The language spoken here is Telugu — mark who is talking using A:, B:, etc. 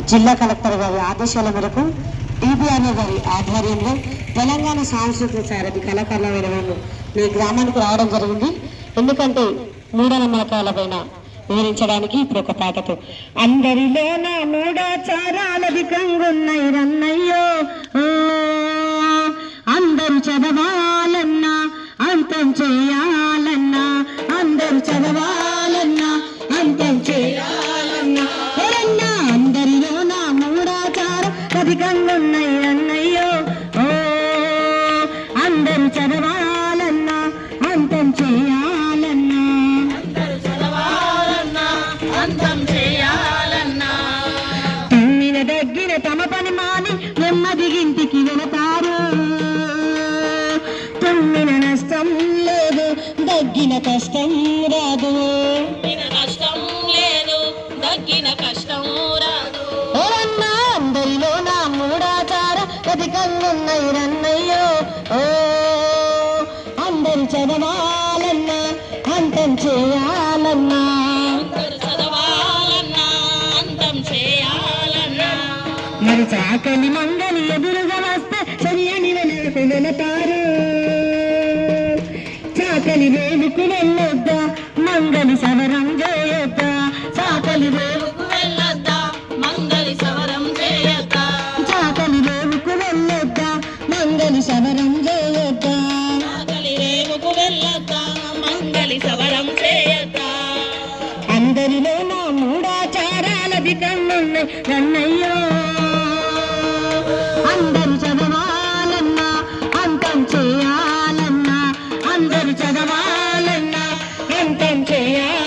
A: జిల్లా కలెక్టర్ గారి ఆదేశాల మేరకు డిబిఆర్ఓ గారి ఆధ్వర్యంలో తెలంగాణ సాంస్కృతిక సారథి కళాకారుల విలువలు మీ గ్రామానికి రావడం జరిగింది. ఎందుకంటే మూఢనమ్మకాల పైన వివరించడానికి ఇప్పుడు ఒక పాటతో. అందరిలోన అధికంగా ఉన్నాయి రన్నయ్యో. మూడాచారం అన్నయ్యో ఓ అందరూ చదవాలన్నా అంతం చేయాలన్నా. తిన్నిన దగ్గిన తమ పని మాని నెమ్మదిగింటికి వెళతారు. తుమ్మిన నష్టం లేదు దగ్గిన కష్టం రాదు. అధికంగున్నాయి రన్నయ్యో. ఓ అందరు చదవాలన్నా అంతం చేయాలన్నా. మరి చాకలి మంగలి ఎదురుగా వస్తే అని వెనక్కు వెళతారు. చాకలి రేవుకు వెళ్ళొద్దా మంగలి సవరం చేయొద్దా చాకలి రేవుకు
B: సవరం
A: చేయత అందరిలో నా
B: మూడాచారాల దికన్నున్న నన్నయ్యో. అందరు చదవాలన్నా అంతం
A: చేయాలన్నా అందరు చదవాలన్నా అంతం చేయాలి